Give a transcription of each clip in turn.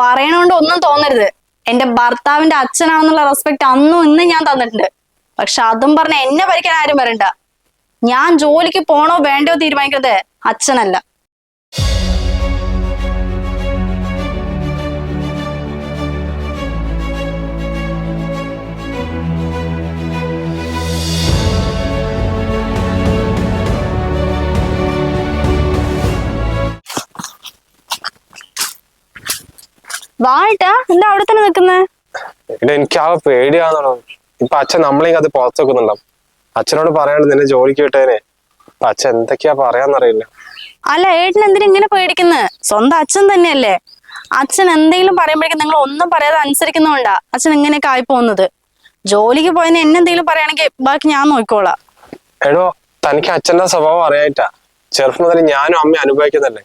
പറയണോണ്ട് ഒന്നും തോന്നരുത്. എന്റെ ഭർത്താവിന്റെ അച്ഛനാണെന്നുള്ള റെസ്പെക്ട് അന്നും ഇന്നും ഞാൻ തന്നിട്ടുണ്ട്. പക്ഷെ അതും പറഞ്ഞ എന്നെ ഭരിക്കാൻ ആരും വരണ്ട. ഞാൻ ജോലിക്ക് പോണോ വേണ്ടോ തീരുമാനിക്കുന്നത് അച്ഛനല്ല. വാട്ടാ എന്താ അവിടെ തന്നെ നിക്കുന്നേ എനിക്ക് ആ പേടിയാന്നോ ഇപ്പൊ അച്ഛൻ നമ്മളെയും അത് പുറത്തുവെക്കുന്നുണ്ടാവും അച്ഛനോട് പറയാണ്ട് നിന്നെ ജോലിക്ക് വിട്ടേനെ. അച്ഛൻ എന്തൊക്കെയാ പറയാന്നറിയില്ല. അല്ല ഏട്ടൻ എന്തിനാ ഇങ്ങനെ പേടിക്കുന്നത് സ്വന്തം അച്ഛൻ തന്നെയല്ലേ. അച്ഛൻ എന്തെങ്കിലും പറയുമ്പോഴേക്കും നിങ്ങൾ ഒന്നും പറയാതെ അനുസരിക്കുന്നതുകൊണ്ടാ അച്ഛൻ ഇങ്ങനെയൊക്കെ ആയി പോകുന്നത്. ജോലിക്ക് പോയതിന് എന്നെന്തെങ്കിലും പറയുകയാണെങ്കിൽ ബാക്കി ഞാൻ നോക്കിക്കോളാം. എടോ തനിക്ക് അച്ഛന്റെ സ്വഭാവം അറിയായിട്ടാ. ചെറുപ്പം മുതൽ ഞാനും അമ്മയും അനുഭവിക്കുന്നല്ലേ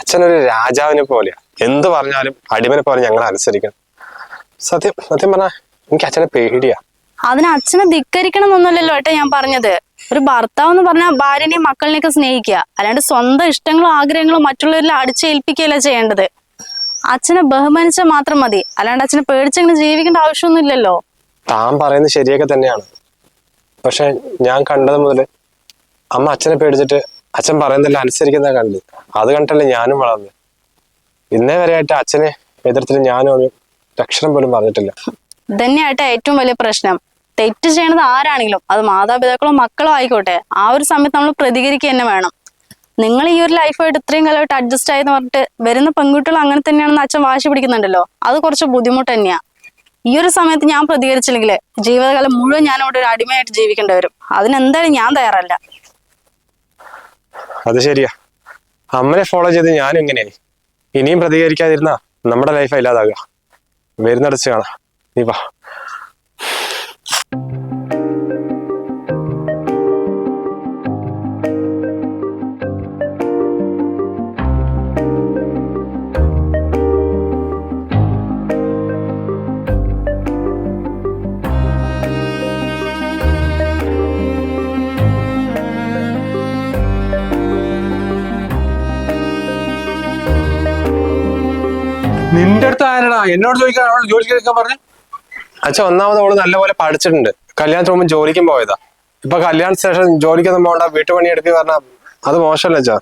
അച്ഛനൊരു രാജാവിനെ പോലെയാ. എന്ത് പറഞ്ഞാലും അടിമനെ പോലെ ഞങ്ങൾ അനുസരിക്കണം. സത്യം സത്യം പറഞ്ഞാ എനിക്ക് അച്ഛനെ പേടിയാ. അതിന് അച്ഛനെ ധിക്കരിക്കണം എന്നൊന്നുമല്ലല്ലോ ഏട്ടാ ഞാൻ പറഞ്ഞത്. ഒരു ഭർത്താവ് എന്ന് പറഞ്ഞാൽ ഭാര്യനെയും മക്കളിനെയൊക്കെ സ്നേഹിക്കുക. അല്ലാണ്ട് സ്വന്തം ഇഷ്ടങ്ങളും ആഗ്രഹങ്ങളും മറ്റുള്ളവരിൽ അടിച്ചേൽപ്പിക്കുകയല്ല ചെയ്യേണ്ടത്. അച്ഛനെ ബഹുമാനിച്ചാൽ മാത്രം മതി. അല്ലാണ്ട് അച്ഛനെ പേടിച്ചങ്ങനെ ജീവിക്കേണ്ട ആവശ്യമൊന്നുമില്ലല്ലോ. താൻ പറയുന്നത് ശരിയൊക്കെ തന്നെയാണ്. പക്ഷെ ഞാൻ കണ്ടത് മുതൽ അമ്മ അച്ഛനെ പേടിച്ചിട്ട് അച്ഛൻ പറയുന്നതെല്ലാം അനുസരിക്കുന്ന കണ്ട് അത് കണ്ടല്ലേ ഞാനും വളർന്നത്. ഇന്നേ വരെയായിട്ട് അച്ഛനെ എതിർത്തിട്ട് ഞാനും ഒരു അക്ഷരം പോലും പറഞ്ഞിട്ടില്ല. തന്നെയായിട്ട് ഏറ്റവും വലിയ പ്രശ്നം. തെറ്റ് ചെയ്യണത് ആരാണെങ്കിലും അത് മാതാപിതാക്കളോ മക്കളോ ആയിക്കോട്ടെ ആ ഒരു സമയത്ത് നമ്മൾ പ്രതികരിക്കുക തന്നെ വേണം. നിങ്ങൾ ഈ ഒരു ലൈഫായിട്ട് ഇത്രയും കാലമായിട്ട് അഡ്ജസ്റ്റ് ആയെന്ന് പറഞ്ഞിട്ട് വരുന്ന പെൺകുട്ടികൾ അങ്ങനെ തന്നെയാണെന്ന് അച്ഛൻ വാശി പിടിക്കുന്നുണ്ടല്ലോ അത് കുറച്ച് ബുദ്ധിമുട്ട് തന്നെയാ. ഈ ഒരു സമയത്ത് ഞാൻ പ്രതികരിച്ചില്ലെങ്കിൽ ജീവിതകാലം മുഴുവൻ ഞാൻ അവിടെ ഒരു അടിമയായിട്ട് ജീവിക്കേണ്ടി വരും. അതിനെന്തായാലും ഞാൻ തയ്യാറല്ല. അത് ശരിയാ. അമ്മനെ ഫോളോ ചെയ്ത് ഞാനും ഇങ്ങനെയായി ഇനിയും പ്രതികരിക്കാതിരുന്ന നമ്മുടെ ലൈഫ് ഇല്ലാതാകുക. വരുന്നടച്ച് കാണാം. നീ വാ. നിന്റെ അടുത്ത് ആരടാ? എന്നോട് ചോദിക്കാൻ അവൾ ജോലിക്ക് എടുക്കാൻ പറഞ്ഞു? അച്ഛൻ ഒന്നാമത് അവൾ നല്ലപോലെ പഠിച്ചിട്ടുണ്ട്. കല്യാണത്തിന് മുമ്പ് ജോലിക്കും പോയതാ. ഇപ്പൊ കല്യാണത്തിന് ശേഷം ജോലിക്കൊന്നും പോകണ്ട വീട്ടുപണി എടുക്കുക പറഞ്ഞാൽ അത് മോശമല്ല അച്ഛാ.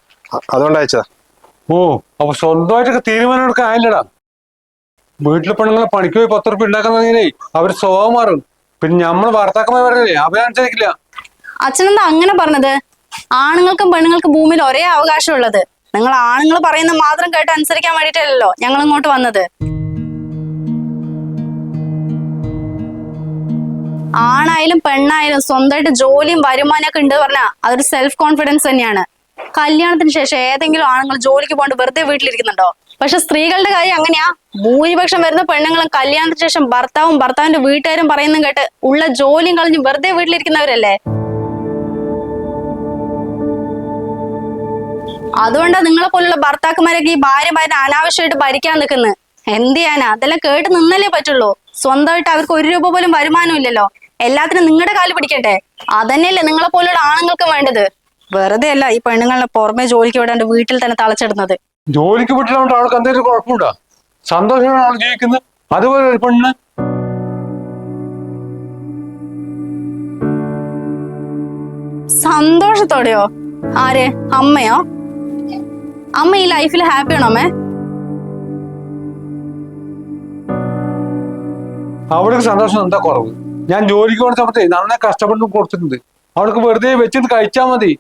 അതുകൊണ്ട് അയച്ചതാ. ഓ അപ്പൊ സ്വന്തമായിട്ടൊക്കെ തീരുമാനം എടുക്കാൻ ആയില്ലടാ. വീട്ടിലെ പെണ്ണുങ്ങളെ പണിക്ക് പോയി പത്ത് റുപ്യ ഉണ്ടാക്കുന്നതിനെ അവർ സ്വഭാവം മാറും. പിന്നെ നമ്മൾ ഭർത്താക്കന്മാർ പറഞ്ഞില്ലേ അവരനുസരിക്കില്ല അച്ഛനെന്താ അങ്ങനെ പറഞ്ഞത്? ആണുങ്ങൾക്കും പെണ്ണുങ്ങൾക്കും ഭൂമിയിൽ ഒരേ അവകാശമുള്ളത് നിങ്ങൾ ആണുങ്ങൾ പറയുന്ന മാത്രം കേട്ട് അനുസരിക്കാൻ വേണ്ടിട്ടല്ലോ ഞങ്ങൾ ഇങ്ങോട്ട് വന്നത്. ആണായാലും പെണ്ണായാലും സ്വന്തമായിട്ട് ജോലിയും വരുമാനമൊക്കെ ഉണ്ട് പറഞ്ഞാ അതൊരു സെൽഫ് കോൺഫിഡൻസ് തന്നെയാണ്. കല്യാണത്തിന് ശേഷം ഏതെങ്കിലും ആണുങ്ങൾ ജോലിക്ക് പോകാണ്ട് വെറുതെ വീട്ടിലിരിക്കുന്നുണ്ടോ? പക്ഷെ സ്ത്രീകളുടെ കാര്യം അങ്ങനെയാ. ഭൂരിപക്ഷം വരുന്ന പെണ്ണുങ്ങളും കല്യാണത്തിന് ശേഷം ഭർത്താവും ഭർത്താവിന്റെ വീട്ടുകാരും പറയുന്നതും കേട്ട് ഉള്ള ജോലിയും കളഞ്ഞ് വെറുതെ വീട്ടിലിരിക്കുന്നവരല്ലേ? അതുകൊണ്ടാ നിങ്ങളെ പോലുള്ള ഭർത്താക്കന്മാരൊക്കെ ഈ ഭാര്യ ഭാര്യ അനാവശ്യമായിട്ട് ഭരിക്കാൻ നിൽക്കുന്നത് എന്ത് ചെയ്യാനാ? അതെല്ലാം കേട്ട് നിന്നല്ലേ പറ്റുള്ളൂ. സ്വന്തമായിട്ട് അവർക്ക് ഒരു രൂപ പോലും വരുമാനം ഇല്ലല്ലോ. എല്ലാത്തിനും നിങ്ങളുടെ കാൽ പിടിക്കട്ടെ. അതന്നെയല്ലേ നിങ്ങളെ പോലുള്ള ആണുങ്ങൾക്ക് വേണ്ടത്. വെറുതെ അല്ല ഈ പെണ്ണുങ്ങളെ പുറമെ ജോലിക്ക് വിടാണ്ട് വീട്ടിൽ തന്നെ തളച്ചിടുന്നത്. ജോലിക്ക് വിട്ടില്ലാണ്ട് അവൾക്ക് എന്തെങ്കിലും കുഴപ്പമുണ്ടോ? സന്തോഷമാണ് അവൾ ജീവിക്കുന്നത്? അതുപോലെ ഒരു പെണ്ണ്. സന്തോഷത്തോടെയോ? ആരെ? അമ്മയോ? അമ്മ ഈ ലൈഫിൽ ഹാപ്പി ആണോ അമ്മേ? അവൾക്ക് സന്തോഷം എന്താ കുറവ്? ഞാൻ ജോലിക്ക് സമയത്ത് നന്നായി കഷ്ടപ്പെട്ട് കൊടുത്തിട്ടുണ്ട്. അവൾക്ക് വെറുതെ വെച്ചിട്ട് കഴിച്ചാ മതി.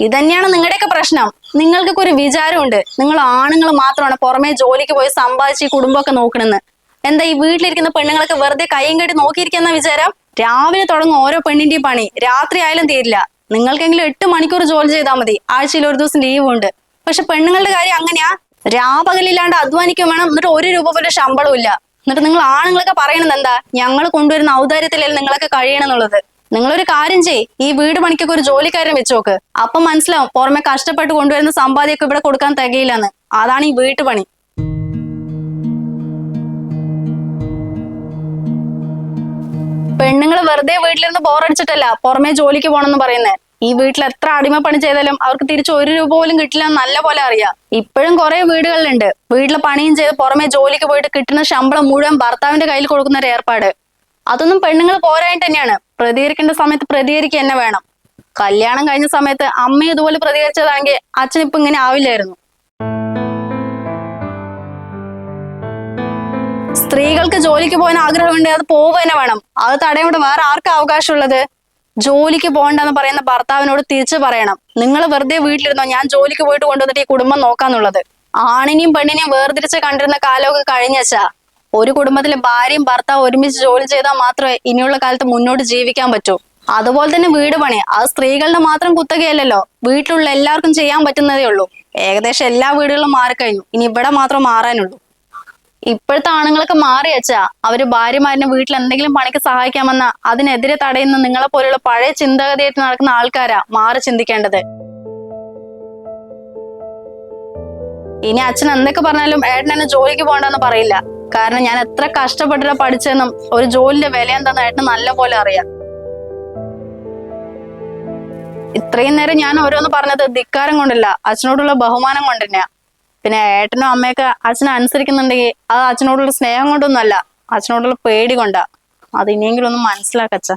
ഇതന്നെയാണ് നിങ്ങളുടെയൊക്കെ പ്രശ്നം. നിങ്ങൾക്കൊക്കെ ഒരു വിചാരമുണ്ട്. നിങ്ങൾ ആണുങ്ങൾ മാത്രമാണ് പുറമെ ജോലിക്ക് പോയി സമ്പാദിച്ച് ഈ കുടുംബമൊക്കെ നോക്കണെന്ന്. എന്താ ഈ വീട്ടിലിരിക്കുന്ന പെണ്ണുങ്ങളൊക്കെ വെറുതെ കൈയും കെട്ടി നോക്കിയിരിക്കുന്ന വിചാരം? രാവിലെ തുടങ്ങും ഓരോ പെണ്ണിന്റെയും പണി. രാത്രി ആയാലും തീരില്ല. നിങ്ങൾക്കെങ്കിലും എട്ട് മണിക്കൂർ ജോലി ചെയ്താൽ മതി. ആഴ്ചയിൽ ഒരു ദിവസം ലീവ് ഉണ്ട്. പക്ഷെ പെണ്ണുങ്ങളുടെ കാര്യം അങ്ങനെയാ. രാപകലില്ലാണ്ട് അധ്വാനിക്കും വേണം. എന്നിട്ട് ഒരു രൂപ പോലും ശമ്പളവും ഇല്ല. എന്നിട്ട് നിങ്ങൾ ആണുങ്ങളൊക്കെ പറയണത് എന്താ? ഞങ്ങൾ കൊണ്ടുവരുന്ന ഔദാര്യത്തിലല്ലേ നിങ്ങളൊക്കെ കഴിയണം എന്നുള്ളത് നിങ്ങളൊരു കാര്യം ചെയ് ഈ വീട് പണിക്കൊക്കെ ഒരു ജോലിക്കാരൻ വെച്ചോക്ക് അപ്പൊ മനസ്സിലാവും പുറമെ കഷ്ടപ്പെട്ട് കൊണ്ടുവരുന്ന സമ്പാദ്യമൊക്കെ ഇവിടെ കൊടുക്കാൻ തികയില്ലെന്ന്. അതാണ് ഈ വീട്ടുപണി പെണ്ണുങ്ങൾ വെറുതെ വീട്ടിലിരുന്ന് ബോറടിച്ചിട്ടല്ല പുറമെ ജോലിക്ക് പോണെന്ന് പറയുന്നത് ഈ വീട്ടിൽ എത്ര അടിമപ്പണി ചെയ്താലും അവർക്ക് തിരിച്ച് ഒരു രൂപ പോലും കിട്ടില്ല നല്ല പോലെ അറിയാം. ഇപ്പോഴും കുറെ വീടുകളിലുണ്ട്. വീട്ടിലെ പണിയും ചെയ്ത് പുറമെ ജോലിക്ക് പോയിട്ട് കിട്ടുന്ന ശമ്പളം മുഴുവൻ ഭർത്താവിന്റെ കയ്യിൽ കൊടുക്കുന്ന ഒരു ഏർപ്പാട്. അതൊന്നും പെണ്ണുങ്ങൾ പോരായിട്ട് തന്നെയാണ്. പ്രതികരിക്കേണ്ട സമയത്ത് പ്രതികരിക്കുക തന്നെ വേണം. കല്യാണം കഴിഞ്ഞ സമയത്ത് അമ്മ ഇതുപോലെ പ്രതികരിച്ചതാണെങ്കിൽ അച്ഛൻ ഇപ്പൊ ഇങ്ങനെ ആവില്ലായിരുന്നു. സ്ത്രീകൾക്ക് ജോലിക്ക് പോകാൻ ആഗ്രഹമുണ്ട് അത് പോവുക തന്നെ വേണം. അത് തടയാൻ വേറെ ആർക്കാ അവകാശമുള്ളത്? ജോലിക്ക് പോകണ്ടെന്ന് പറയുന്ന ഭർത്താവിനോട് തിരിച്ചു പറയണം. നിങ്ങൾ വെറുതെ വീട്ടിലിരുന്നോ? ഞാൻ ജോലിക്ക് പോയിട്ട് കൊണ്ടുവന്നിട്ട് ഈ കുടുംബം നോക്കാന്നുള്ളത്. ആണിനെയും പെണ്ണിനെയും വേർതിരിച്ച് കണ്ടിരുന്ന കാലമൊക്കെ കഴിഞ്ഞച്ചാ. ഒരു കുടുംബത്തിലെ ഭാര്യയും ഭർത്താവ് ഒരുമിച്ച് ജോലി ചെയ്താൽ മാത്രമേ ഇനിയുള്ള കാലത്ത് മുന്നോട്ട് ജീവിക്കാൻ പറ്റൂ. അതുപോലെ തന്നെ വീട് പണി. അത് സ്ത്രീകളുടെ മാത്രം കുത്തകയല്ലല്ലോ. വീട്ടിലുള്ള എല്ലാവർക്കും ചെയ്യാൻ പറ്റുന്നതേ ഉള്ളൂ. ഏകദേശം എല്ലാ വീടുകളും മാറിക്കഴിഞ്ഞു. ഇനി ഇവിടെ മാത്രം മാറാനുള്ളൂ. ഇപ്പോഴത്തെ ആണുങ്ങളൊക്കെ മാറി വെച്ചാ അവർ ഭാര്യമാരിനെ വീട്ടിൽ എന്തെങ്കിലും പണിക്ക് സഹായിക്കാമെന്ന അതിനെതിരെ തടയുന്ന നിങ്ങളെ പോലെയുള്ള പഴയ ചിന്താഗതിയായിട്ട് നടക്കുന്ന ആൾക്കാരാ മാറി ചിന്തിക്കേണ്ടത്. ഇനി അച്ഛൻ എന്തൊക്കെ പറഞ്ഞാലും ഏട്ടൻ എന്നെ ജോലിക്ക് പോകണ്ടെന്ന് പറയില്ല. കാരണം ഞാൻ എത്ര കഷ്ടപ്പെട്ടിട്ട് പഠിച്ചെന്നും ഒരു ജോലിന്റെ വില എന്താന്ന് ഏട്ടന് നല്ല പോലെ അറിയാം. ഇത്രയും നേരം ഞാൻ ഓരോന്ന് പറഞ്ഞത് ധിക്കാരം കൊണ്ടല്ല അച്ഛനോടുള്ള ബഹുമാനം കൊണ്ട് തന്നെയാ പിന്നെ ഏട്ടനും അമ്മയൊക്കെ അച്ഛനെ അനുസരിക്കുന്നുണ്ടെങ്കിൽ അത് അച്ഛനോടുള്ള സ്നേഹം കൊണ്ടൊന്നുമല്ല. അച്ഛനോടുള്ള പേടി കൊണ്ടാ. അത് ഇനിയെങ്കിലും ഒന്ന് മനസ്സിലാക്കച്ച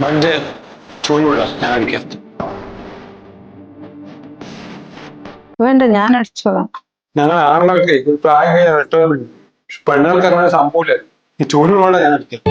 മറ്റേ ചൂടുള്ള ഞാൻ അടിക്കാം. വേണ്ട ഞാൻ അടിച്ചോളാം. ഞങ്ങൾ ഒരു പ്രായം പെണ്ണുങ്ങൾക്ക് അങ്ങനെ സംഭവമില്ല? ഈ ചൂടുള്ള ഞാൻ അടിക്കാം.